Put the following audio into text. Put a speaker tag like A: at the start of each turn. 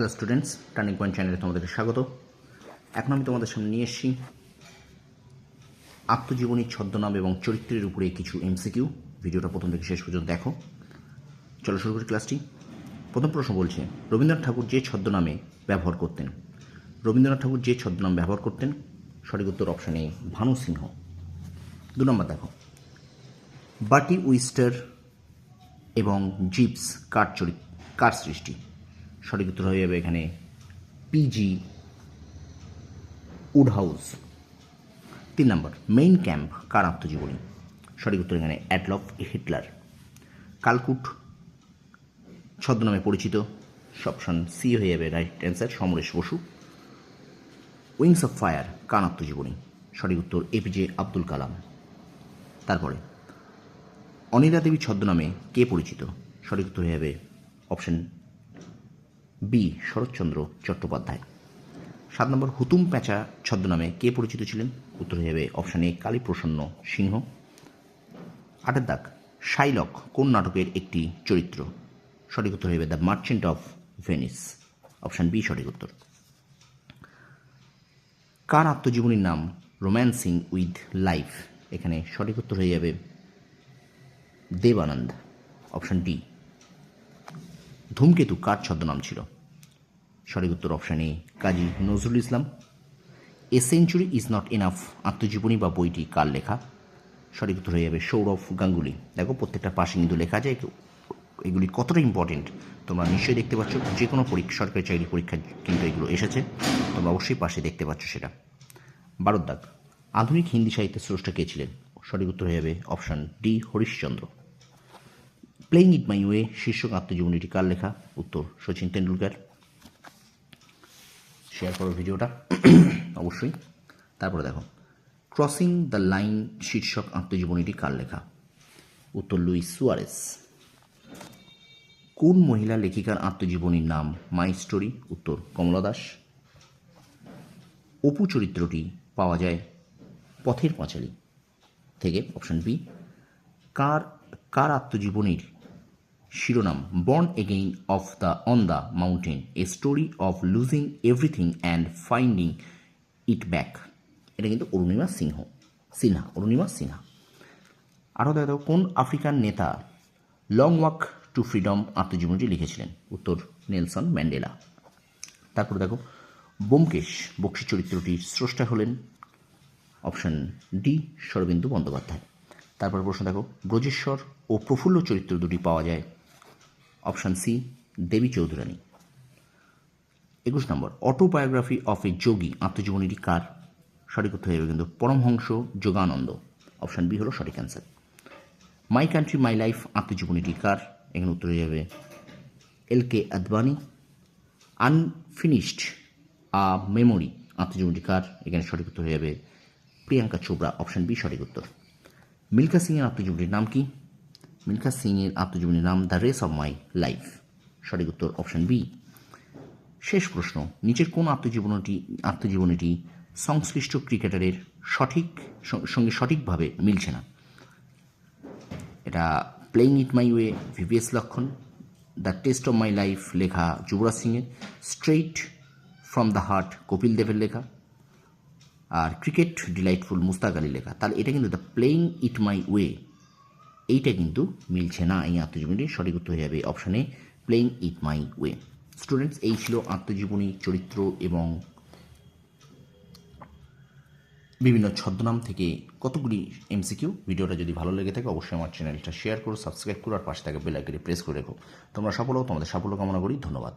A: Hello students turning point চ্যানেলে তোমাদেরকে স্বাগত। এখন আমি তোমাদের সামনে নিয়ে এসেছি আত্মজীবনী ছদ্মনাম এবং চরিত্রের উপরে কিছু এমসিকিউ ভিডিওটা প্রথম থেকে শেষ পর্যন্ত দেখো। চলো শুরু করি ক্লাসটি। প্রথম প্রশ্ন বলছে, রবীন্দ্রনাথ ঠাকুর যে ছদ্মনামে ব্যবহার করতেন? রবীন্দ্রনাথ ঠাকুর যে ছদ্মনাম ব্যবহার করতেন? সঠিক উত্তর অপশানে ভানু সিংহ। দু নম্বর দেখো। বাটি উইস্টার এবং জিপস কার চরিত কার সৃষ্টি? সঠিক উত্তর হয়ে যাবে এখানে পিজি উড হাউস তিন নম্বর মেইন ক্যাম্প কার আত্মজীবনী? সঠিক উত্তর এখানে অ্যাডলফ হিটলার কালকুট ছদ্মনামে পরিচিত। অপশন সি হয়ে যাবে right answer Samaresh Basu. Wings of Fire কার আত্মজীবনী? সঠিক উত্তর এপিজে আব্দুল কালাম। তারপরে, অনিলা দেবী ছদ্মনামে কে পরিচিত? সঠিক উত্তর হয়ে যাবে অপশন বি. শরৎচন্দ্র চট্টোপাধ্যায়। সাত নম্বর, হুতুম প্যাঁচা ছদ্মনামে কে পরিচিত ছিলেন? উত্তর হয়ে যাবে অপশন এ, কালীপ্রসন্ন সিংহ। আটের দাগ শাইলক কোন নাটকের একটি চরিত্র? সঠিক উত্তর হয়ে যাবে the Merchant of Venice. Option B, সঠিক উত্তর। কার আত্মজীবনীর নাম রোম্যান্সিং উইথ লাইফ? এখানে সঠিক উত্তর হয়ে যাবে দেবানন্দ। অপশন ডি ধূমকেতু কার ছদ্মনাম ছিল? সঠিক উত্তর option A, Kazi Nazrul Islam. A century is not enough আত্মজীবনী বা বইটি কার লেখা? সঠিক উত্তর হয়ে যাবে সৌরভ গাঙ্গুলি। দেখো, প্রত্যেকটা পাশে কিন্তু লেখা যায় এগুলি কতটা ইম্পর্টেন্ট তোমরা নিশ্চয়ই দেখতে পাচ্ছ যে কোনো পরীক্ষা সরকারি চাকরি পরীক্ষা কিন্তু এগুলো এসেছে। তোমরা অবশ্যই পাশে দেখতে পাচ্ছ সেটা। বারোর দাগ আধুনিক হিন্দি সাহিত্যের স্রষ্টা কে ছিলেন? সঠিক উত্তর হয়ে যাবে option D, Harishchandra. Playing it my way শীর্ষক আত্মজীবনীটি কার লেখা, উত্তর সচিন তেন্ডুলকার। শেয়ার করো ভিডিওটা। অবশ্যই। তারপরে দেখো। ক্রসিং দ্য লাইন শীর্ষক আত্মজীবনীটি কার লেখা। উত্তর লুইস সুয়ারেস। কোন মহিলা লেখিকার আত্মজীবনীর নাম মাই স্টোরি উত্তর কমলা দাস। অপু চরিত্রটি পাওয়া যায় পথের পাঁচালী থেকে অপশন বি কার কার আত্মজীবনীর শিরোনাম born again of the on the mountain a story of losing everything and finding it back এটা কিন্তু অরুণিমা সিংহ, সিনহা, অরুণিমা সিনহা। আরও দেখো, কোন আফ্রিকান নেতা লং ওয়াক টু ফ্রিডম আত্মজীবনীটি লিখেছিলেন? উত্তর, নেলসন ম্যান্ডেলা। তারপর দেখো, বোমকেশ বক্সি চরিত্রটির স্রষ্টা হলেন অপশন ডি, শরবিন্দু বন্দ্যোপাধ্যায়। তারপর প্রশ্ন দেখো, ব্রজেশ্বর ও প্রফুল্ল চরিত্র দুটি পাওয়া যায় অপশন সি, দেবী চৌধুরানী। একুশ নম্বর অটোবায়োগ্রাফি অফ এ যোগী, আত্মজীবনীটি কার? সঠিক উত্তর হয়ে কিন্তু পরমহংস যোগানন্দ। অপশান বি হলো সঠিক answer my country my life আত্মজীবনীটি কার? এখানে উত্তর হয়ে যাবে L K Advani. Unfinished a memory আত্মজীবনীটি কার? এখানে সঠিক উত্তর হয়ে যাবে প্রিয়াঙ্কা চোপড়া। অপশন বি সঠিক উত্তর। মিল্খা সিংয়ের আত্মজীবনীর নাম কি? মিল্খা সিংয়ের আত্মজীবনীর নাম the race of my life. সঠিক উত্তর অপশন বি। শেষ প্রশ্ন, নিচের কোন আত্মজীবনীটি আত্মজীবনীটি সংশ্লিষ্ট ক্রিকেটারের সঠিক, সঙ্গে সঠিকভাবে মিলছে না? এটা playing it my way VVS Laxman. The test of my life লেখা যুবরাজ সিংয়ের। Straight from the heart, Kapil দেবের লেখা। আর ক্রিকেট ডিলাইটফুল মুস্তাক আলীর লেখা। তাহলে এটা কিন্তু the playing it my way এইটা কিন্তু মিলছে না, এই আত্মজীবনীটির সঠিক উত্তর হয়ে যাবে অপশানে playing it my way students এই ছিল আত্মজীবনী, চরিত্র এবং বিভিন্ন ছদ্মনাম থেকে কতগুলি এমসিকিউ ভিডিওটা যদি ভালো লেগে থাকে, অবশ্যই আমার চ্যানেলটা শেয়ার করো সাবস্ক্রাইব করো, আর পাশে থাকে বেল আইকনে প্রেস করে রেখো। তোমরা সফল হও, তোমাদের সাফল্য কামনা করি। ধন্যবাদ।